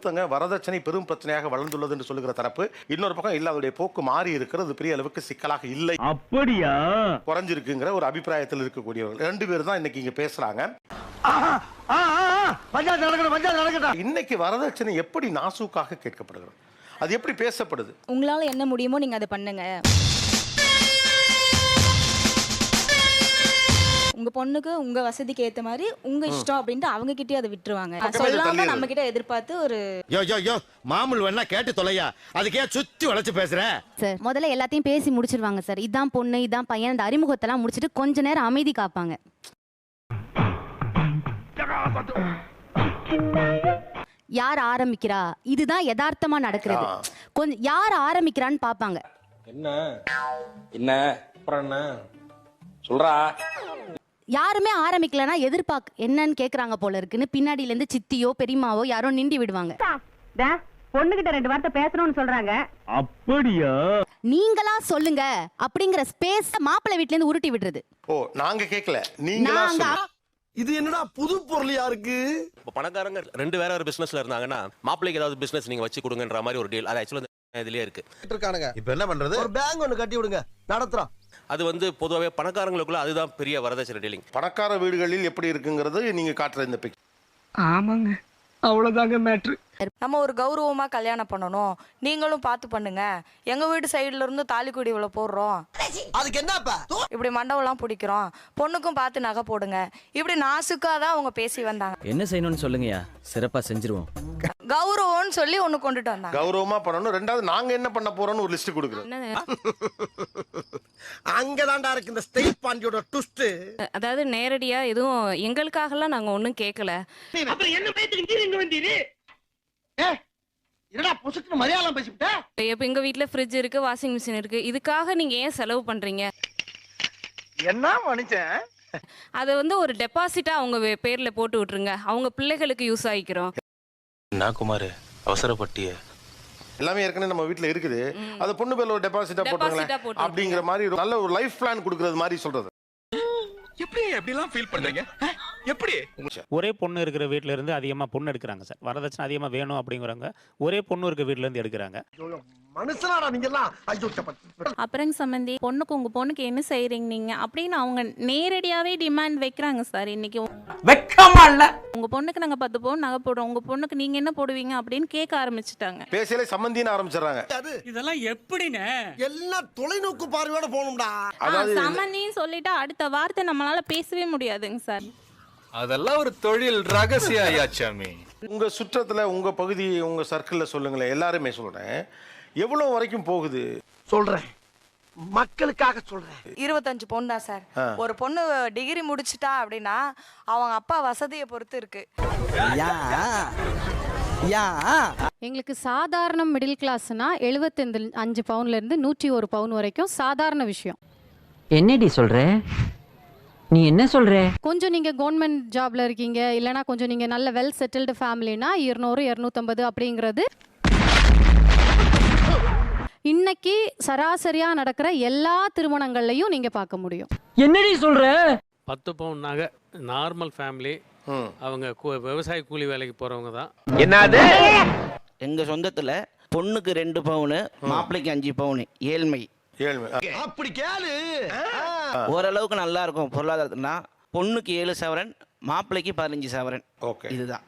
ஒருத்தங்க வரதட்சணை பெரும் பிரச்சனையாக வளர்ந்துள்ளது என்று சொல்லுகிற தரப்பு இன்னொரு பக்கம் இல்ல அதனுடைய போக்கு மாறி இருக்கிறது பெரிய அளவுக்கு சிக்கலாக இல்லை. அப்படியா? குறைஞ்சிருக்குங்கிற ஒரு அபிப்பிராயத்தில் இருக்கக்கூடியவர்கள். ரெண்டு பேர் தான் இன்னைக்கு இங்க பேசுறாங்க. இன்னைக்கு வரதட்சணை எப்படி நாசூக்காக கேட்கப்படுகிறது? அது எப்படி பேசப்படுது? உங்களால என்ன முடியுமோ நீங்க அதை பண்ணுங்க. உங்க பொண்ணுக்கு உங்க வசதிக்கு ஏத்த மாதிரி உங்க இஷ்டம் அப்படின்ட்டு அவங்க கிட்டயே அதை விட்டுருவாங்க. சொல்லாம. நம்ம கிட்ட எதிர்பார்த்து ஒரு யோ யோ யோ மாமூல் வேணா கேட்டு தொலையா. அதுக்கே சுத்தி வளைச்சு பேசுற. சார் முதல்ல எல்லாத்தையும் பேசி முடிச்சிருவாங்க சார். இதான் பொண்ணு இதான் பையன் அந்த அறிமுகத்தெல்லாம் முடிச்சிட்டு கொஞ்ச நேரம் அமைதி காப்பாங்க. யார் ஆரம்பிக்கிறா? இதுதான் யதார்த்தமா நடக்கிறது. கொஞ்சம் யார் ஆரம்பிக்கிறான்னு பாப்பாங்க. என்ன? என்ன? அப்புறம் என்ன? சொல்றா. யாருமே ஆரம்பிக்கலனா எதிர்பார்க்க என்னன்னு கேக்குறாங்க போல இருக்குன்னு பின்னாடில இருந்து சித்தியோ பெரியமாவோ யாரோ நிண்டி விடுவாங்க. பொண்ணுகிட்ட ரெண்டு வார்த்தை பேசணும்னு சொல்றாங்க. அப்படியா? நீங்களா சொல்லுங்க அப்படிங்கிற ஸ்பேஸ் மாப்பிள்ளை வீட்ல இருந்து உருட்டி விடுறது. ஓ நாங்க கேட்கல நீங்களா. இது என்னடா புது பொருளியா இருக்கு இப்போ பணக்காரங்க ரெண்டு வேற ஒரு பிசினஸ்ல இருந்தாங்கன்னா மாப்பிள்ளைக்கு ஏதாவது பிசினஸ் நீங்க வச்சு கொடுங்கன்ற மாதிரி ஒரு டீல் அது ஆக்சுவலா இதுலயே இருக்கு. இருக்கானுங்க இப்ப என்ன பண்றது? ஒரு பேங்க் ஒண்ணு கட்டி விடுங்க. நடத்துறோம். அது வந்து பொதுவாகவே பணக்காரங்களுக்குள்ள அதுதான் பெரிய வரதட்சணை டீலிங் பணக்கார வீடுகளில் எப்படி இருக்குங்கிறது நீங்க காட்டுற இந்த பிக் ஆமாங்க. அவ்வளவுதாங்க மேட்ரு நம்ம ஒரு கௌரவமா கல்யாணம் பண்ணணும். நீங்களும் பார்த்து பண்ணுங்க. எங்க வீட்டு சைடுல இருந்து தாலிக்குடி இவ்வளவு போடுறோம். அதுக்கு என்னப்பா இப்படி மண்டபம்லாம் பிடிக்கிறோம். பொண்ணுக்கும் பார்த்து நகை போடுங்க. இப்படி நாசுக்கா தான் அவங்க பேசி வந்தாங்க. என்ன செய்யணும்னு சொல்லுங்கய்யா. சிறப்பா செஞ்சிருவோம். கௌரவம்னு சொல்லி ஒண்ணு கொண்டுட்டு வந்தாங்க. கௌரவமா பண்ணணும். ரெண்டாவது நாங்க என்ன பண்ண போறோம்னு ஒரு லிஸ்ட் கொடுக்குறோம். அங்கதான்டா இருக்கு இந்த ஸ்டேட் பாண்டியோட ட்விஸ்ட் அதாவது நேரடியா எதுவும் எங்களுக்காகலாம் நாங்க ஒண்ணும் கேட்கல அப்புறம் என்ன பயத்துக்கு நீர் இங்க வந்தீரு? ஏ என்னடா புசுக்குன்னு மலையாளம் பேசிவிட்ட? இப்ப எங்க வீட்ல ஃப்ரிட்ஜ் இருக்கு வாஷிங் மிஷின் இருக்கு. இதுக்காக நீங்க ஏன் செலவு பண்றீங்க? என்ன மனுஷன்? அதை வந்து ஒரு டெபாசிட்டா அவங்க பேர்ல போட்டு விட்டுருங்க. அவங்க பிள்ளைகளுக்கு யூஸ் ஆகிக்கிறோம். என்ன குமார் அவசரப்பட்டிய. எல்லாமே ஏற்கனவே நம்ம வீட்ல இருக்குது. அது பொண்ணு பேர்ல ஒரு டெபாசிட்டா Deposit-ஆ போட்டுருங்களேன். போட்டு அப்படிங்கிற மாதிரி ஒரு நல்ல ஒரு லைஃப் பிளான் கொடுக்கறது மாதிரி சொல்றது. எப்படி எப்படிலாம் ஃபீல் பண்றீங்க? எப்படி? ஒரே பொண்ணு இருக்கிற வீட்ல இருந்து அதிகமா பொண்ணு எடுக்கிறாங்க சார். வரதட்சணை அதிகமா வேணும் அப்படிங்கிறவங்க ஒரே பொண்ணு இருக்க வீட்ல இருந்து எடுக்கிறாங்க. மனுஷனாடா நீங்க எல்லாம் அப்புறம் சம்பந்தி பொண்ணுக்கு உங்க பொண்ணுக்கு என்ன செய்றீங்க நீங்க? அப்படின்னு அவங்க நேரடியாவே டிமாண்ட் வைக்கிறாங்க சார் இன்னைக்கு. வெக்கமா இல்ல. உங்க பொண்ணுக்கு நாங்க பத்து பவுன் நகை போடுறோம். உங்க பொண்ணுக்கு நீங்க என்ன போடுவீங்க அப்படின்னு கேட்க ஆரம்பிச்சுட்டாங்க. பேசியலே சம்மந்தின்னு ஆரம்பிச்சிடுறாங்க. இதெல்லாம் எப்படின்னு? எல்லாம் தொலைநோக்கு பார்வையோட போகணும்டா. அதாவது சம்மந்தின்னு சொல்லிட்டா அடுத்த வார்த்தை நம்மளால பேசவே முடியாதுங்க சார். அதெல்லாம் ஒரு தொழில் ரகசிய ஐயாச்சாமி உங்க சுற்றத்துல உங்க பகுதி உங்க சர்க்கிள்ல சொல்லுங்களேன் எல்லாருமே சொல்றேன். எவ்வளவு வரைக்கும் போகுது? சொல்றேன். மக்களுக்காக சொல்றேன். இருபத்தஞ்சு பொண்ணு தான் சார் ஒரு பொண்ணு டிகிரி முடிச்சிட்டா அப்படின்னா அவங்க அப்பா வசதியை பொறுத்து இருக்கு. எங்களுக்கு சாதாரண மிடில் கிளாஸ்னா எழுபத்தஞ்சு அஞ்சு பவுன்ல இருந்து நூற்றி ஒரு பவுன் வரைக்கும் சாதாரண விஷயம். என்னடி சொல்ற? நீ என்ன சொல்ற? கொஞ்சம் நீங்க கவர்மெண்ட் ஜாப்ல இருக்கீங்க இல்லனா கொஞ்சம் நீங்க நல்ல வெல் செட்டில்டு ஃபேமிலினா இருநூறு இருநூத்தம்பது அப்படிங்கிறது இன்னைக்கு சராசரியா நடக்கிற எல்லா திருமணங்கள்லயும் நீங்க பார்க்க முடியும். என்னடி சொல்ற? பத்து பவுன் நகை நார்மல் ஃபேமிலி. அவங்க விவசாய கூலி வேலைக்கு போறவங்க தான். என்னது? எங்க சொந்தத்துல பொண்ணுக்கு ரெண்டு பவுனு மாப்பிள்ளைக்கு அஞ்சு பவுனு ஏழ்மை. ஏழ்மை. அப்படி கேளு. ஓரளவுக்கு நல்லா இருக்கும் பொருளாதாரத்துனா பொண்ணுக்கு ஏழு சவரன் மாப்பிள்ளைக்கு பதினஞ்சு சவரன். ஓகே. இதுதான்.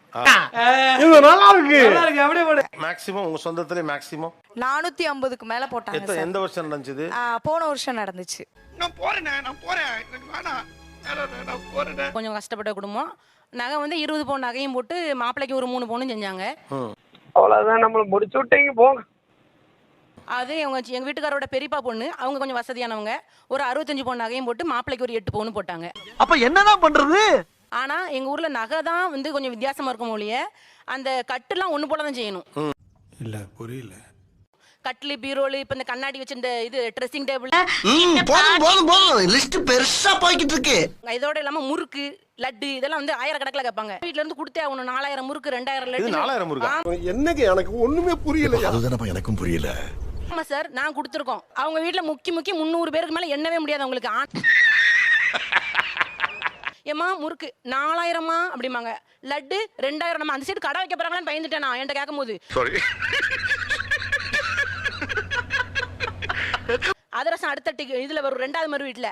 இது நல்லா இருக்கு மேக்ஸிமம் உங்க சொந்தத்திலே மேக்ஸிமம் நானூத்தி ஐம்பதுக்கு மேல போட்டாங்க எத்த சார். எந்த வருஷம் நடந்துச்சு? ஆ, போன வருஷம் நடந்துச்சு. நான் போறேனே நான் போறேன். எனக்கு வேணாம். நான் போறேனே. கொஞ்சம் கஷ்டப்பட்ட குடும்பம். நகை வந்து இருபது பவுன் நகையும் போட்டு மாப்பிள்ளைக்கு ஒரு மூணு பவுனும் செஞ்சாங்க. அவ்வளவுதான் நம்மள முடிச்சு விட்டீங்க போங்க. அது எங்க எங்க வீட்டுக்காரோட பெரியப்பா பொண்ணு. அவங்க கொஞ்சம் வசதியானவங்க. ஒரு அறுபத்தஞ்சு பவுன் நகையும் போட்டு மாப்பிள்ளைக்கு ஒரு எட்டு பவுன் போட்டாங்க. அப்ப என்னதான் பண்றது? ஆனா எங்க ஊர்ல நகை தான் வந்து கொஞ்சம் வித்தியாசமா இருக்கும் ஒழிய அந்த கட்டுலாம் ஒண்ணு போல தான் செய்யணும் இல்ல புரியல. கட்லு பீரோலு இப்ப இந்த கண்ணாடி வச்சு இந்த இது ட்ரெஸ்ஸிங் டேபிள் போதும் போதும் போதும். லிஸ்ட் பெருசா போய்கிட்டு இருக்கு. இதோட இல்லாம முறுக்கு லட்டு இதெல்லாம் வந்து ஆயிரக்கணக்கில் கேட்பாங்க. வீட்ல இருந்து கொடுத்தே ஆகணும். நாலாயிரம் முறுக்கு ரெண்டாயிரம் லட்டு நாலாயிரம் இருக்கா என்னங்க எனக்கு ஒண்ணுமே புரியல அதுதானப்பா எனக்கும் புரியல. ஆமா சார் நான் கொடுத்துருக்கோம். அவங்க வீட்ல முக்கி முக்கி முந்நூறு பேருக்கு மேல எண்ணவே முடியாது அவங்களுக்கு. ஆ- ஏம்மா முறுக்கு. நாலாயிரமா? அப்படிம்பாங்க. லட்டு ரெண்டாயிரம். நம்ம அந்த சைடு கடை வைக்க போறாங்களான்னு பயந்துட்டேன் நான் என்கிட்ட கேட்கும் போது சாரி அதிரசம் அடுத்த டிக்கு இதுல வரும் ரெண்டாவது மறு வீட்டுல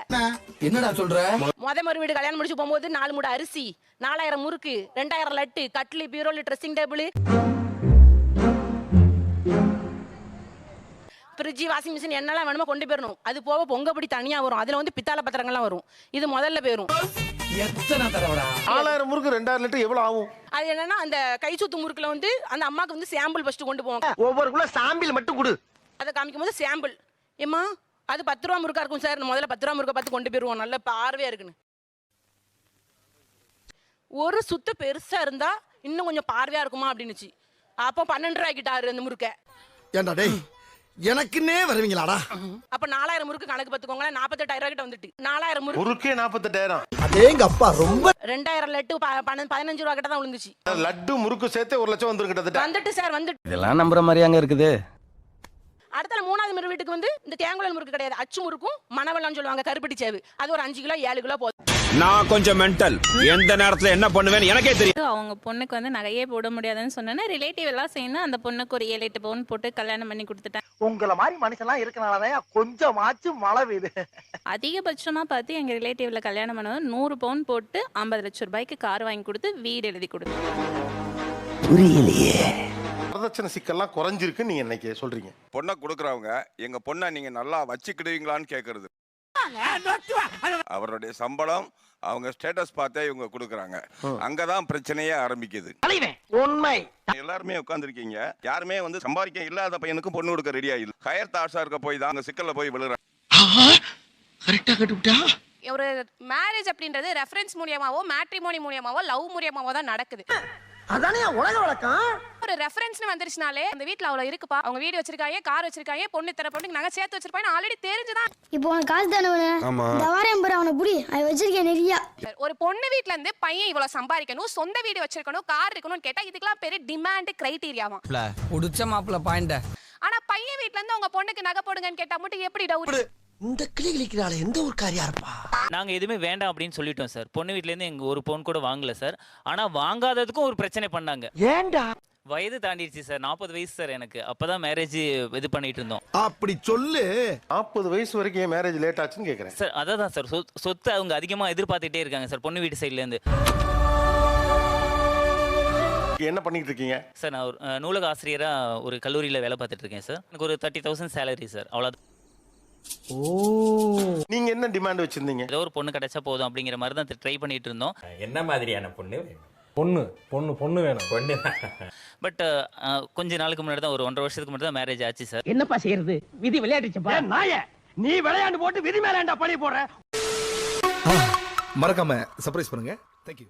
என்னடா சொல்ற? முத மறு வீடு கல்யாணம் முடிச்சு போகும்போது நாலு மூட அரிசி நாலாயிரம் முறுக்கு ரெண்டாயிரம் லட்டு கட்லி பீரோலு dressing table fridge washing machine என்னெல்லாம் வேணுமோ கொண்டு போயிடணும். அது போக பொங்கப்படி தனியா வரும். அதுல வந்து பித்தாள பத்திரங்கள்லாம் வரும். இது முதல்ல போயிரும். எத்தனை தடவைடா? முறுக்கு ரெண்டாயிரம் லிட்டர் எவ்வளவு ஆகும்? அது என்னன்னா அந்த கை சுத்து முறுக்குல வந்து அந்த அம்மாக்கு வந்து சாம்பிள் ஃபர்ஸ்ட் கொண்டு போவாங்க. ஒவ்வொருக்குள்ள சாம்பிள் மட்டும் கொடு. அதை காமிக்கும் போது சாம்பிள் ஏம்மா அது பத்து ரூபா முறுக்கா இருக்கும் சார். முதல்ல பத்து ரூபா முறுக்கை பார்த்து கொண்டு போயிருவோம். நல்ல பார்வையா இருக்குன்னு. ஒரு சுத்து பெருசா இருந்தா இன்னும் கொஞ்சம் பார்வையா இருக்குமா அப்படின்னுச்சு. அப்போ பன்னெண்டு ரூபாய்க்கிட்டாரு அந்த முறுக்கை. ஏண்டா டேய் எனக்குன்னே வருவீங்களாடா? அப்ப நாலாயிரம் முறுக்கு கணக்கு பார்த்துக்கோங்களேன். நாற்பத்தெட்டாயிரம் ரூபாய் கிட்ட வந்துட்டு. நாலாயிரம் முறுக்கு. முறுக்கே நாற்பத்தெட்டாயிரம் அதேங்க அப்பா ரொம்ப ரெண்டாயிரம் லட்டு ப- பன்னெண்டு பதினஞ்சு ரூபா கிட்ட தான் விழுந்துச்சு. லட்டு முறுக்கு சேர்த்து ஒரு லட்சம் வந்துரும் கிட்டத்தட்ட. வந்துட்டு சார் வந்துட்டு இதெல்லாம் நம்புற மாதிரியாங்க இருக்குது. அடுத்த மூணாவது முறை வீட்டுக்கு வந்து இந்த தேங்குழல் முறுக்கு கிடையாது. அச்சு முறுக்கும் மணவெல்லாம் சொல்லுவாங்க கருப்பட்டி சேவு. அது ஒரு அஞ்சு கிலோ ஏழு கிலோ போதும். நான் கொஞ்சம் மென்டல் எந்த நேரத்துல என்ன பண்ணுவேன்னு எனக்கே தெரியும். அவங்க பொண்ணுக்கு வந்து நகையே போட முடியாதுன்னு சொன்னேன்னா ரிலேட்டிவ் எல்லாம் சேர்ந்து அந்த பொண்ணுக்கு ஒரு ஏழு எட்டு பவுன் போட்டு கல்யாணம் பண்ணி கொடுத்துட்டேன். உங்கள மாதிரி மனுஷன்லாம் இருக்கனாலதான் கொஞ்சமாச்சும் மழை பெய்யுது. அதிகபட்சமா பார்த்து எங்க ரிலேட்டிவ்ல கல்யாணம் பண்ணது நூறு பவுன் போட்டு ஐம்பது லட்சம் ரூபாய்க்கு கார் வாங்கி கொடுத்து வீடு எழுதி கொடுத்து வரதட்சணை சிக்கல்லாம் குறைஞ்சிருக்கு நீங்க இன்னைக்கு சொல்றீங்க? பொண்ணை கொடுக்குறவங்க எங்க பொண்ணை நீங்க நல்லா வச்சுக்கிடுவீங்களான்னு கேக்குறது. அவருடைய சம்பளம் அவங்க ஸ்டேட்டஸ் பார்த்தே இவங்க கொடுக்குறாங்க. அங்கதான் பிரச்சனையே ஆரம்பிக்குது. உண்மை. எல்லாருமே உட்காந்துருக்கீங்க யாருமே வந்து சம்பாதிக்க இல்லாத பையனுக்கு பொண்ணு கொடுக்க ரெடியா இல்ல. ஹையர் தாட்ஸா இருக்க போய் தான் அந்த சிக்கல்ல போய் விழுறாங்க ஒரு மேரேஜ் அப்படின்றது ரெஃபரன்ஸ் மூலியமாவோ மேட்ரிமோனி மூலியமாவோ லவ் மூலியமாவோ தான் நடக்குது. அதானே உலக வழக்கம்? ஒரு ரெஃபரன்ஸ்னு வந்துருச்சுனாலே அந்த வீட்ல அவ்வளவு இருக்குப்பா. அவங்க வீடு வச்சிருக்காங்க கார் வச்சிருக்காங்க பொண்ணு தர பொண்ணுக்கு நகை சேர்த்து வச்சிருப்பாங்க ஆல்ரெடி தெரிஞ்சுதான். இப்போ உனக்கு காசு தானே ஆமா. இந்த வாரம் பாரு அவனை புடி. அதை வச்சிருக்கேன் நிறையா. ஒரு பொண்ணு வீட்ல இருந்து பையன் இவ்வளவு சம்பாதிக்கணும் சொந்த வீடு வச்சிருக்கணும் கார் இருக்கணும்னு கேட்டா இதுக்கெல்லாம் பெரிய டிமாண்ட் கிரைட்டீரியாவா புடிச்ச மாப்பிள்ள பாயிண்ட. ஆனா பையன் வீட்ல இருந்து உங்க பொண்ணுக்கு நகை போடுங்கன்னு கேட்டா மட்டும் எப்படி டவுட் இந்த கிளி கிளிக்கிறாள் எந்த ஒரு காரியா இருப்பா நாங்க எதுவுமே வேண்டாம் அப்படின்னு சொல்லிட்டோம் சார். பொண்ணு வீட்ல இருந்து எங்க ஒரு பவுன் கூட வாங்கல சார். ஆனா வாங்காததுக்கும் ஒரு பிரச்சனை பண்ணாங்க. ஏண்டா வயது தாண்டிடுச்சு சார். நாற்பது வயசு சார் எனக்கு. அப்பதான் மேரேஜ் இது பண்ணிட்டு இருந்தோம். அப்படி சொல்லு. நாற்பது வயசு வரைக்கும் ஏன் மேரேஜ் லேட் ஆச்சுன்னு கேக்குறேன். சார் அதான் சார். சொத்- சொத்து அவங்க அதிகமா எதிர்பார்த்துட்டே இருக்காங்க சார் பொண்ணு வீட்டு சைட்ல இருந்து. என்ன பண்ணிட்டு இருக்கீங்க? சார் நான் ஒரு அஹ், நூலக ஆசிரியரா ஒரு கல்லூரியில வேலை பார்த்துட்டு இருக்கேன் சார். எனக்கு ஒரு தேர்ட்டி தௌசண்ட் சேலரி சார் அவ்வளோ நீங்க என்ன டிமாண்ட் வச்சிருந்தீங்க? ஏதோ ஒரு பொண்ணு கிடைச்சா போதும் அப்படிங்கிற மாதிரி தான் ட்ரை பண்ணிட்டு இருந்தோம். என்ன மாதிரியான பொண்ணு? பொண்ணு பொண்ணு பொண்ணு வேணும். பொண்ணு பட் கொஞ்ச நாளுக்கு முன்னாடி தான் ஒரு ஒன்றரை வருஷத்துக்கு முன்னாடி தான் மேரேஜ் ஆச்சு சார் என்னப்பா செய்யறது? விதி விளையாடுச்சுப்பா நாய நீ விளையாண்டு போட்டு விதி மேலேண்டா பழி போடுற? மறக்காம சர்ப்ரைஸ் பண்ணுங்க. தேங்க்யூ